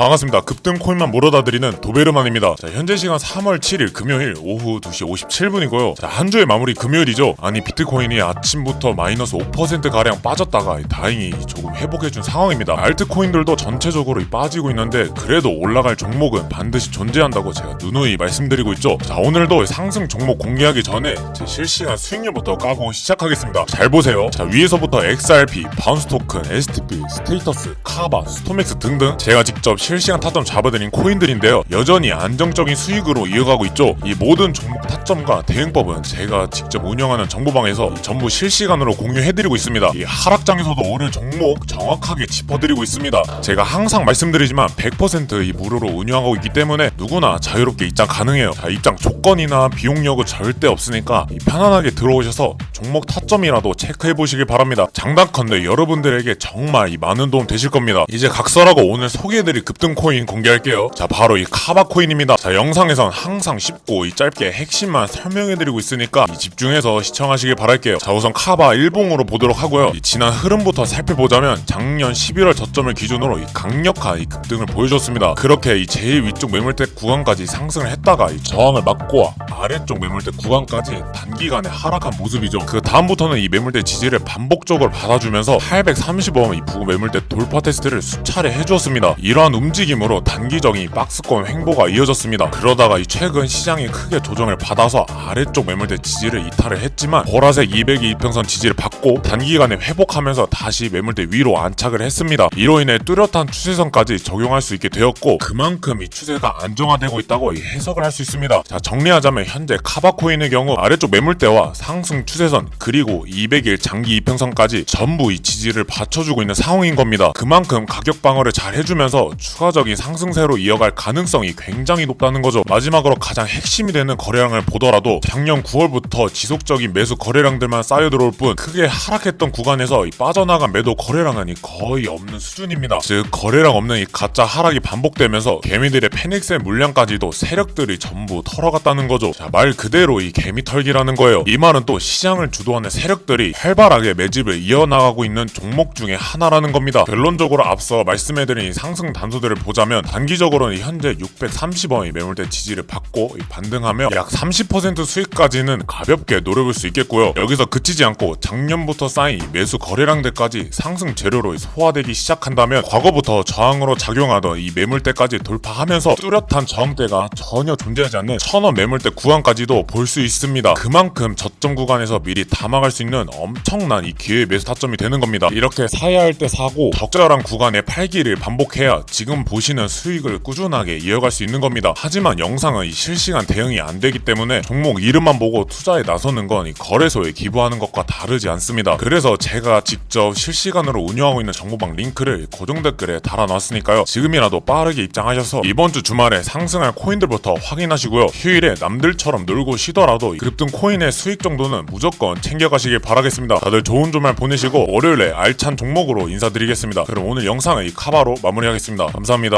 반갑습니다. 급등 코인만 물어다 드리는 도베르만입니다. 자, 현재 시간 3월 7일 금요일 오후 2시 57분이고요. 자, 한 주의 마무리 금요일이죠. 아니 비트코인이 아침부터 마이너스 5% 가량 빠졌다가 다행히 조금 회복해준 상황입니다. 알트코인들도 전체적으로 빠지고 있는데 그래도 올라갈 종목은 반드시 존재한다고 제가 누누이 말씀드리고 있죠. 자, 오늘도 상승 종목 공개하기 전에 제 실시간 수익률부터 까고 시작하겠습니다. 잘 보세요. 자, 위에서부터 XRP, 바운스 토큰, STP, 스테이터스, 카바, 스토맥스 등등 제가 직접 실시간 타점 잡아드린 코인들인데요. 여전히 안정적인 수익으로 이어가고 있죠. 이 모든 종목 타점과 대응법은 제가 직접 운영하는 정보방에서 전부 실시간으로 공유해드리고 있습니다. 이 하락장에서도 오늘 종목 정확하게 짚어드리고 있습니다. 제가 항상 말씀드리지만 100%이 무료로 운영하고 있기 때문에 누구나 자유롭게 입장 가능해요. 자, 입장 조건이나 비용력은 절대 없으니까 이 편안하게 들어오셔서 종목 타점 이라도 체크해 보시길 바랍니다. 장단컨대 여러분들에게 정말 이 많은 도움 되실 겁니다. 이제 각설하고 오늘 소개해드릴 급등 코인 공개할게요. 자, 바로 이 카바 코인입니다. 자, 영상에선 항상 쉽고 이 짧게 핵심만 설명해드리고 있으니까 이 집중해서 시청하시길 바랄게요. 자, 우선 카바 일봉으로 보도록 하고요. 이 지난 흐름부터 살펴보자면 작년 11월 저점을 기준으로 이 강력한 이 급등을 보여줬습니다. 그렇게 이 제일 위쪽 매물대 구간까지 상승을 했다가 이 저항을 막고 아래쪽 매물대 구간까지 단기간에 하락한 모습이죠. 그 다음부터 는 이 매물대 지지를 반복적으로 받아주면서 830원 이 부근 매물대 돌파 테스트를 수차례 해주었습니다. 이러한 움직임으로 단기적인 박스권 횡보가 이어졌습니다. 그러다가 이 최근 시장이 크게 조정을 받아서 아래쪽 매물대 지지를 이탈을 했지만 보라색 202평선 지지를 받고 단기간에 회복하면서 다시 매물대 위로 안착을 했습니다. 이로 인해 뚜렷한 추세선까지 적용할 수 있게 되었고 그만큼 이 추세가 안정화되고 있다고 이 해석을 할 수 있습니다. 자 정리하자면 현재 카바코인의 경우 아래쪽 매물대와 상승 추세선 그리고 200일 장기 이평선까지 전부 이 지지를 받쳐주고 있는 상황인 겁니다. 그만큼 가격 방어를 잘 해주면서 추가적인 상승세로 이어갈 가능성이 굉장히 높다는 거죠. 마지막으로 가장 핵심이 되는 거래량을 보더라도 작년 9월부터 지속적인 매수 거래량들만 쌓여 들어올 뿐 크게 하락했던 구간에서 이 빠져나간 매도 거래량은 이 거의 없는 수준입니다. 즉 거래량 없는 이 가짜 하락이 반복되면서 개미들의 패닉셀 물량까지도 세력들이 전부 털어갔다는 거죠. 자, 말 그대로 이 개미 털기라는 거예요. 이 말은 또 시장을 주도하는 세력들이 활발하게 매집을 이어나가고 있는 종목 중에 하나라는 겁니다. 결론적으로 앞서 말씀해드린 이 상승 단서들을 보자면 단기적으로는 현재 630원의 매물대 지지를 받고 이 반등하며 약 30% 수익까지는 가볍게 노려볼 수 있겠고요. 여기서 그치지 않고 작년부터 쌓인 이 매수 거래량들까지 상승 재료로 소화되기 시작한다면 과거부터 저항으로 작용하던 이 매물대까지 돌파하면서 뚜렷한 저항대가 전혀 존재하지 않는 천원 매물대 구간까지도 볼 수 있습니다. 그만큼 저점 구간에서 미리 담아갈 수 있는 엄청난 이 기회 매수 타점이 되는 겁니다. 이렇게 사야 할 때 사고 적절한 구간에 팔기를 반복해야 지금 보시는 수익을 꾸준하게 이어갈 수 있는 겁니다. 하지만 영상은 이 실시간 대응이 안 되기 때문에 종목 이름만 보고 투자에 나서는 건 이 거래소에 기부하는 것과 다르지 않습니다. 그래서 제가 직접 실시간으로 운영하고 있는 정보방 링크를 고정 댓글에 달아놨으니까요. 지금이라도 빠르게 입장하셔서 이번 주 주말에 상승할 코인들부터 확인하시고요. 휴일에 남들처럼 놀고 쉬더라도 급등 코인의 수익 정도는 무조건 챙겨가 시길 바라겠습니다. 다들 좋은 주말 보내시고 월요일에 알찬 종목으로 인사드리겠습니다. 그럼 오늘 영상은 이 카바로 마무리하겠습니다. 감사합니다.